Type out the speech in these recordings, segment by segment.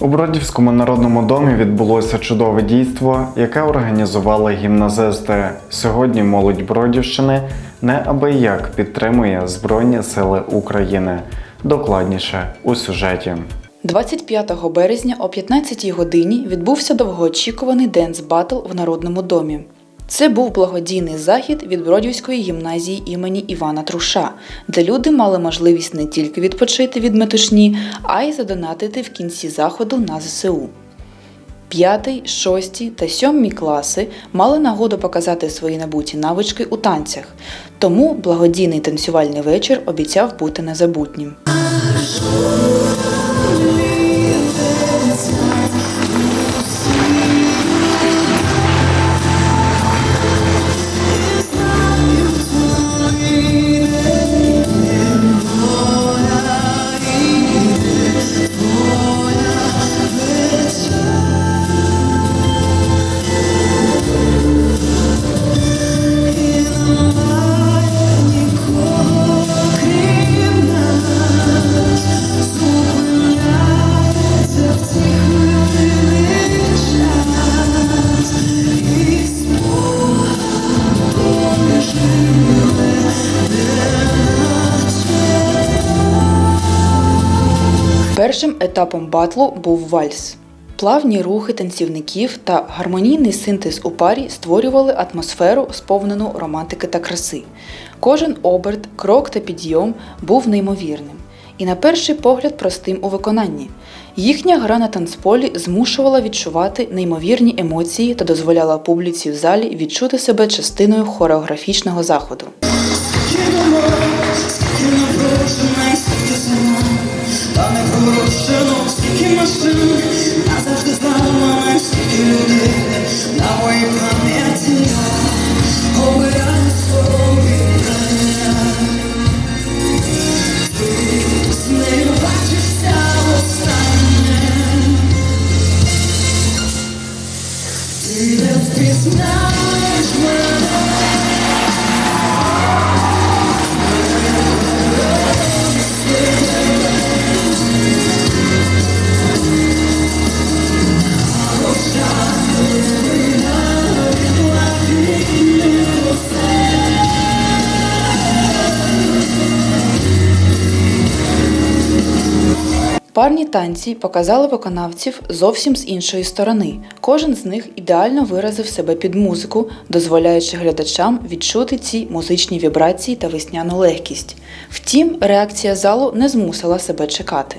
У Бродівському народному домі відбулося чудове дійство, яке організували гімназисти. Сьогодні молодь Бродівщини неабияк підтримує Збройні Сили України. Докладніше у сюжеті. 25 березня о 15 годині відбувся довгоочікуваний денс батл в Народному домі. Це був благодійний захід від Бродівської гімназії імені Івана Труша, де люди мали можливість не тільки відпочити від метушні, а й задонатити в кінці заходу на ЗСУ. П'ятий, шостий та сьомі класи мали нагоду показати свої набуті навички у танцях, тому благодійний танцювальний вечір обіцяв бути незабутнім. Першим етапом батлу був вальс. Плавні рухи танцівників та гармонійний синтез у парі створювали атмосферу, сповнену романтики та краси. Кожен оберт, крок та підйом був неймовірним і, на перший погляд, простим у виконанні. Їхня гра на танцполі змушувала відчувати неймовірні емоції та дозволяла публіці в залі відчути себе частиною хореографічного заходу. Та не не Парні танці показали виконавців зовсім з іншої сторони. Кожен з них ідеально виразив себе під музику, дозволяючи глядачам відчути ці музичні вібрації та весняну легкість. Втім, реакція залу не змусила себе чекати.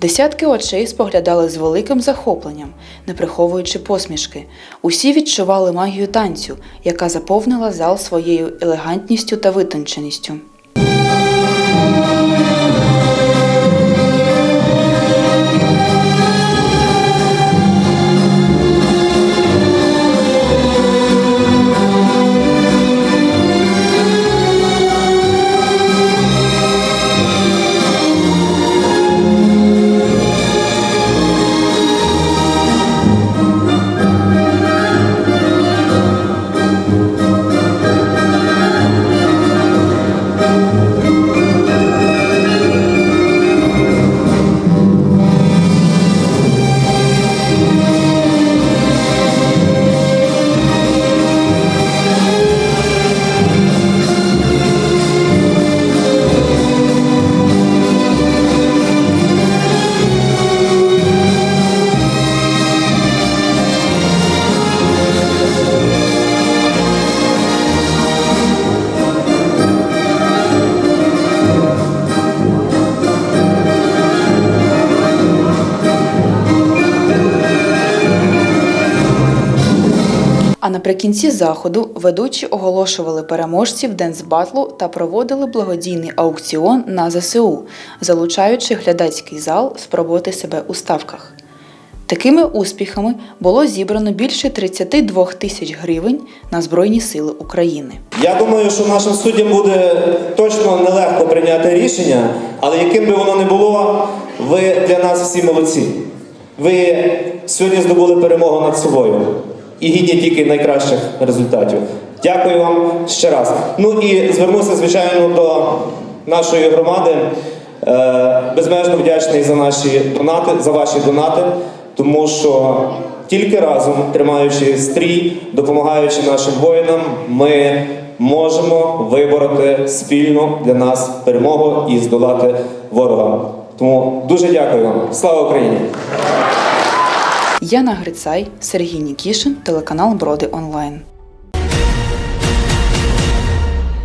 Десятки очей споглядали з великим захопленням, не приховуючи посмішки. Усі відчували магію танцю, яка заповнила зал своєю елегантністю та витонченістю. Наприкінці заходу ведучі оголошували переможців денс-батлу та проводили благодійний аукціон на ЗСУ, залучаючи глядацький зал спробувати себе у ставках. Такими успіхами було зібрано більше 32 тисяч гривень на Збройні Сили України. Я думаю, що нашим суддям буде точно нелегко прийняти рішення, але яким би воно не було, ви для нас всі молодці. Ви сьогодні здобули перемогу над собою і гідні тільки найкращих результатів. Дякую вам ще раз. Ну і звернуся, звичайно, до нашої громади. Е, Безмежно вдячний за наші донати, за ваші донати. тому що тільки разом, тримаючи стрій, допомагаючи нашим воїнам, ми можемо вибороти спільну для нас перемогу і здолати ворога. Тому дуже дякую вам. Слава Україні! Яна Грицай, Сергій Нікішин, телеканал Броди Онлайн.